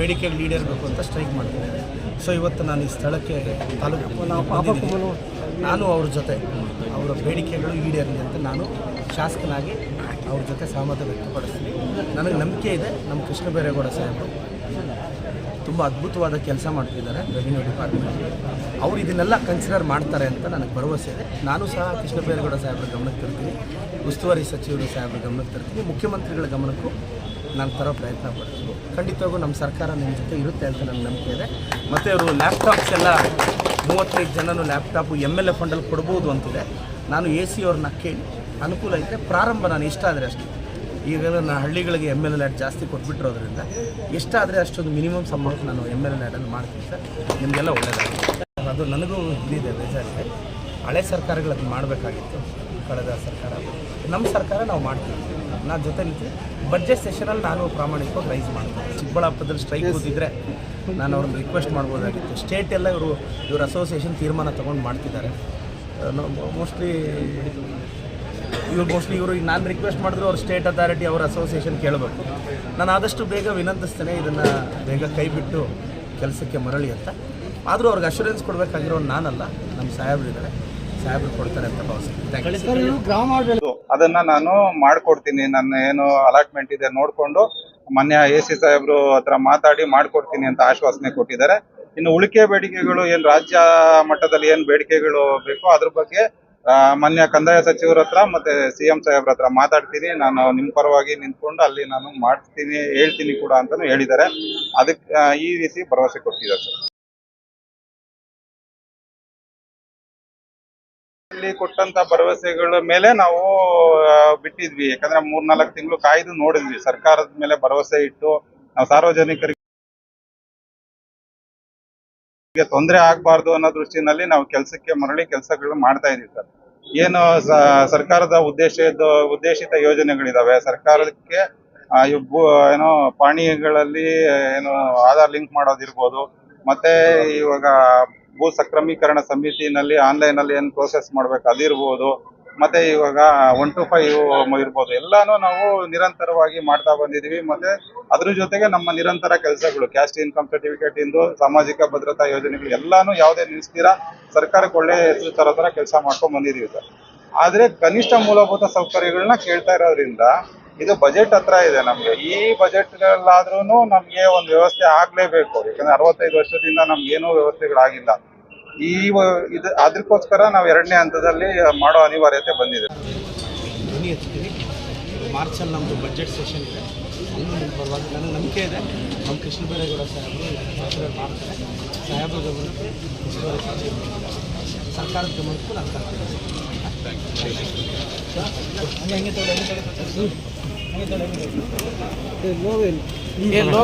ಬೇಡಿಕೆಗಳು ಈಡೇರಬೇಕು ಅಂತ ಸ್ಟ್ರೈಕ್ ಮಾಡ್ತಿದ್ದಾರೆ ಸೊ ಇವತ್ತು ನಾನು ಈ ಸ್ಥಳಕ್ಕೆ ತಾಲೂಕು. ನಾನು ಅವ್ರ ಜೊತೆ ಅವರ ಬೇಡಿಕೆಗಳು ಈಡೇರಲಿ ಅಂತ ನಾನು ಶಾಸಕನಾಗಿ ಅವ್ರ ಜೊತೆ ಸಹಮತ ವ್ಯಕ್ತಪಡಿಸ್ತೀನಿ. ನನಗೆ ನಂಬಿಕೆ ಇದೆ ನಮ್ಮ ಕೃಷ್ಣ ಬೈರೇಗೌಡ ಸಾಹೇಬರು ತುಂಬ ಅದ್ಭುತವಾದ ಕೆಲಸ ಮಾಡ್ತಿದ್ದಾರೆ ರೆವಿನ್ಯೂ ಡಿಪಾರ್ಟ್ಮೆಂಟ್ ಅವರು ಇದನ್ನೆಲ್ಲ ಕನ್ಸಿಡರ್ ಮಾಡ್ತಾರೆ ಅಂತ ನನಗೆ ಭರವಸೆ ಇದೆ. ನಾನು ಸಹ ಕೃಷ್ಣ ಬೈರೇಗೌಡ ಸಾಹೇಬ್ರ ಗಮನಕ್ಕೆ ತರ್ತೀನಿ. ಉಸ್ತುವಾರಿ ಸಚಿವರು ಸಾಹೇಬ್ರ ಗಮನಕ್ಕೆ ತರ್ತೀನಿ. ಮುಖ್ಯಮಂತ್ರಿಗಳ ಗಮನಕ್ಕೂ ನಾನು ತರೋ ಪ್ರಯತ್ನ ಪಡ್ತೀನಿ ಖಂಡಿತವಾಗೂ ನಮ್ಮ ಸರ್ಕಾರ ನಿಮ್ಮ ಜೊತೆ ಇರುತ್ತೆ ಅಂತ ನನ್ನ ನಂಬಿಕೆ ಇದೆ. ಮತ್ತು ಅವರು ಲ್ಯಾಪ್ಟಾಪ್ಸ್ ಎಲ್ಲ ಮೂವತ್ತೈದು ಜನನೂ ಲ್ಯಾಪ್ಟಾಪು ಎಂ ಎಲ್ ಎ ಫಂಡಲ್ಲಿ ಕೊಡ್ಬೋದು ಅಂತಿದೆ. ನಾನು ಎ ಸಿ ಅವ್ರನ್ನ ಕೇಳಿ, ಅನುಕೂಲ ಇದ್ದರೆ ಪ್ರಾರಂಭ ನಾನು ಇಷ್ಟ ಆದರೆ ಅಷ್ಟೇ. ಈಗೆಲ್ಲ ನಾನು ಹಳ್ಳಿಗಳಿಗೆ ಎಂ ಎಲ್ ಎ ಲ್ಯಾಡ್ ಜಾಸ್ತಿ ಕೊಟ್ಬಿಟ್ಟಿರೋದ್ರಿಂದ ಎಷ್ಟಾದರೆ ಅಷ್ಟೊಂದು ಮಿನಿಮಮ್ ಸಂಬಳಕ್ಕೆ ನಾನು ಎಂ ಎಲ್ ಎ ಲ್ಯಾಡಲ್ಲಿ ಮಾಡ್ತೀನಿ ಸರ್. ನಿಮಗೆಲ್ಲ ಒಳ್ಳೆಯದಾಗುತ್ತೆ ಅದು ನನಗೂ ಇದಿದೆ ಬೇಜಾರಿದೆ ಹಳೆ ಸರ್ಕಾರಗಳು ಅದನ್ನು ಮಾಡಬೇಕಾಗಿತ್ತು. ಕಳೆದ ಸರ್ಕಾರ. ನಮ್ಮ ಸರ್ಕಾರ ನಾವು ಮಾಡ್ತೀವಿ. ನಾನು ಜೊತೆ ನಿಂತು ಬಡ್ಜೆಟ್ ಸೆಷನಲ್ಲಿ ನಾನು ಪ್ರಾಮಾಣಿಕವಾಗಿ ರೈಸ್ ಮಾಡ್ತೀನಿ. ಚಿಕ್ಕಬಳ್ಳಾಪುರದಲ್ಲಿ ಸ್ಟ್ರೈಕ್ ಕೂತಿದ್ರೆ ನಾನು ಅವ್ರನ್ನ ರಿಕ್ವೆಸ್ಟ್ ಮಾಡ್ಬೋದಾಗಿತ್ತು. ಸ್ಟೇಟ್ ಎಲ್ಲ ಇವರು ಇವ್ರ ಅಸೋಸಿಯೇಷನ್ ತೀರ್ಮಾನ ತೊಗೊಂಡು ಮಾಡ್ತಿದ್ದಾರೆ. ಮೋಸ್ಟ್ಲಿ ಇವ್ರು ಮೋಸ್ಟ್ಲಿ ಇವರು ನಾನು ರಿಕ್ವೆಸ್ಟ್ ಮಾಡಿದ್ರು ಅವ್ರ ಸ್ಟೇಟ್ ಅಥಾರಿಟಿ ಅವ್ರ ಅಸೋಸಿಯೇಷನ್ ಕೇಳಬೇಕು. ನಾನು ಆದಷ್ಟು ಬೇಗ ವಿನಂತಿಸ್ತೇನೆ ಇದನ್ನು ಬೇಗ ಕೈಬಿಟ್ಟು ಕೆಲಸಕ್ಕೆ ಮರಳಿ ಅಂತ. ಆದರೂ ಅವ್ರಿಗೆ ಅಶೂರೆನ್ಸ್ ಕೊಡಬೇಕಾಗಿರೋ ನಾನಲ್ಲ ನಮ್ಮ ಸಾಹೇಬ್ರಿದ್ದಾರೆ ಸಾಹೇಬ್ರು ಕೊಡ್ತಾರೆ ಅಂತ ಭಾವಿಸ್ತೀನಿ. ಥ್ಯಾಂಕ್ ಯು ಇದು ಅದನ್ನ ನಾನು ಮಾಡ್ಕೊಡ್ತೀನಿ. ನನ್ನ ಏನು ಅಲಾಟ್ಮೆಂಟ್ ಇದೆ ನೋಡ್ಕೊಂಡು ಮೊನ್ನೆ ಎ ಸಿ ಸಾಹೇಬ್ರು ಹತ್ರ ಮಾತಾಡಿ ಮಾಡ್ಕೊಡ್ತೀನಿ ಅಂತ ಆಶ್ವಾಸನೆ ಕೊಟ್ಟಿದ್ದಾರೆ. ಇನ್ನು ಉಳಿಕೆ ಬೇಡಿಕೆಗಳು ಏನ್ ರಾಜ್ಯ ಮಟ್ಟದಲ್ಲಿ ಏನ್ ಬೇಡಿಕೆಗಳು ಬೇಕೋ ಅದ್ರ ಬಗ್ಗೆ ಮೊನ್ನೆ ಮಾನ್ಯ ಕಂದಾಯ ಸಚಿವರ ಹತ್ರ ಮತ್ತೆ ಸಿಎಂ ಸಾಹೇಬ್ರ ಹತ್ರ ಮಾತಾಡ್ತೀನಿ. ನಾನು ನಿಮ್ಮ ಪರವಾಗಿ ನಿಂತ್ಕೊಂಡು ಅಲ್ಲಿ ನಾನು ಮಾಡ್ತೀನಿ ಹೇಳ್ತೀನಿ ಕೂಡ ಅಂತಾನು ಹೇಳಿದ್ದಾರೆ. ಅದಕ್ಕೆ ಈ ರೀತಿ ಭರವಸೆ ಕೊಟ್ಟಿದ್ದಾರೆ ಸರ್. ಇಲ್ಲಿ ಕೊಟ್ಟಂತ ಭರವಸೆಗಳ ಮೇಲೆ ನಾವು ಬಿಟ್ಟಿದ್ವಿ. ಯಾಕಂದ್ರೆ ಮೂರ್ನಾಲ್ಕು ತಿಂಗಳು ಕಾಯ್ದು ನೋಡಿದ್ವಿ. ಸರ್ಕಾರದ ಮೇಲೆ ಭರವಸೆ ಇಟ್ಟು ನಾವು ಸಾರ್ವಜನಿಕರಿಗೆ ತೊಂದರೆ ಆಗ್ಬಾರ್ದು ಅನ್ನೋ ದೃಷ್ಟಿನಲ್ಲಿ ನಾವು ಕೆಲಸಕ್ಕೆ ಮರಳಿ ಕೆಲಸಗಳು ಮಾಡ್ತಾ ಇದೀವಿ ಸರ್. ಏನು ಸರ್ಕಾರದ ಉದ್ದೇಶದ ಉದ್ದೇಶಿತ ಯೋಜನೆಗಳಿದಾವೆ. ಸರ್ಕಾರಕ್ಕೆ ಏನೋ ಪಾಣಿಗಳಲ್ಲಿ, ಏನು, ಆಧಾರ್ ಲಿಂಕ್ ಮಾಡೋದಿರ್ಬೋದು. ಮತ್ತೆ ಇವಾಗ ಭೂ ಸಕ್ರಮೀಕರಣ ಸಮಿತಿನಲ್ಲಿ ಆನ್ಲೈನ್ ಅಲ್ಲಿ ಏನ್ ಪ್ರೋಸೆಸ್ ಮಾಡ್ಬೇಕು ಅದಿರ್ಬೋದು. ಮತ್ತೆ ಇವಾಗ ಒನ್ ಟು ಫೈವ್ ಇರ್ಬೋದು. ಎಲ್ಲಾನು ನಾವು ನಿರಂತರವಾಗಿ ಮಾಡ್ತಾ ಬಂದಿದೀವಿ. ಮತ್ತೆ ಅದ್ರ ಜೊತೆಗೆ ನಮ್ಮ ನಿರಂತರ ಕೆಲಸಗಳು ಕ್ಯಾಸ್ಟ್ ಇನ್ಕಮ್ ಸರ್ಟಿಫಿಕೇಟ್ ಇಂದು, ಸಾಮಾಜಿಕ ಭದ್ರತಾ ಯೋಜನೆಗಳು ಎಲ್ಲಾನು ಯಾವುದೇ ನಿಲ್ಲಿಸ್ತೀರಾ ಸರ್ಕಾರಕ್ಕೆ ಒಳ್ಳೆ ಹೆಸರು ತರೋ ತರ ಕೆಲಸ ಮಾಡ್ಕೊಂಡ್ ಬಂದಿದೀವಿ ಸರ್. ಆದ್ರೆ ಕನಿಷ್ಠ ಮೂಲಭೂತ ಸೌಕರ್ಯಗಳನ್ನ ಕೇಳ್ತಾ ಇರೋದ್ರಿಂದ ಇದು ಬಜೆಟ್ ಹತ್ರ ಇದೆ ನಮಗೆ. ಈ ಬಜೆಟ್ ನಮಗೆ ನಮ್ಗೆ ಒಂದು ವ್ಯವಸ್ಥೆ ಆಗಲೇಬೇಕು. ಯಾಕಂದ್ರೆ ಅರವತ್ತೈದು ವರ್ಷದಿಂದ ನಮ್ಗೆ ಏನೂ ವ್ಯವಸ್ಥೆಗಳಾಗಿಲ್ಲ. ಈ ಇದು ಅದಕ್ಕೋಸ್ಕರ ನಾವು ಎರಡನೇ ಹಂತದಲ್ಲಿ ಮಾಡೋ ಅನಿವಾರ್ಯತೆ ಬಂದಿದೆ. ಮಾರ್ಚಲ್ಲಿ ನಮ್ಮದು ಬಜೆಟ್ ಸೆಷನ್ ಇದೆ. ಅಲ್ಲಿ ಪರವಾಗಿ ನನಗೆ ನಂಬಿಕೆ ಇದೆ. ನಮ್ಮ ಕೃಷ್ಣ ಬೈರೇಗೌಡ ಸಾಹೇಬರು ಮಾಡ್ತಾರೆ. ಸಾಹೇಬರ ಗಮನಕ್ಕೆ ಸರ್ಕಾರದ ಗಮನಕ್ಕೂ ನಾನು ಹಂಗೆ ಹಂಗೆ ತೊಗೊಳ್ಳಿ, ಹಂಗೆ ತೊಗೊಳ್ಳಿ. ಹಂಗೆ ತೊಗೊಳ್ಳಿ.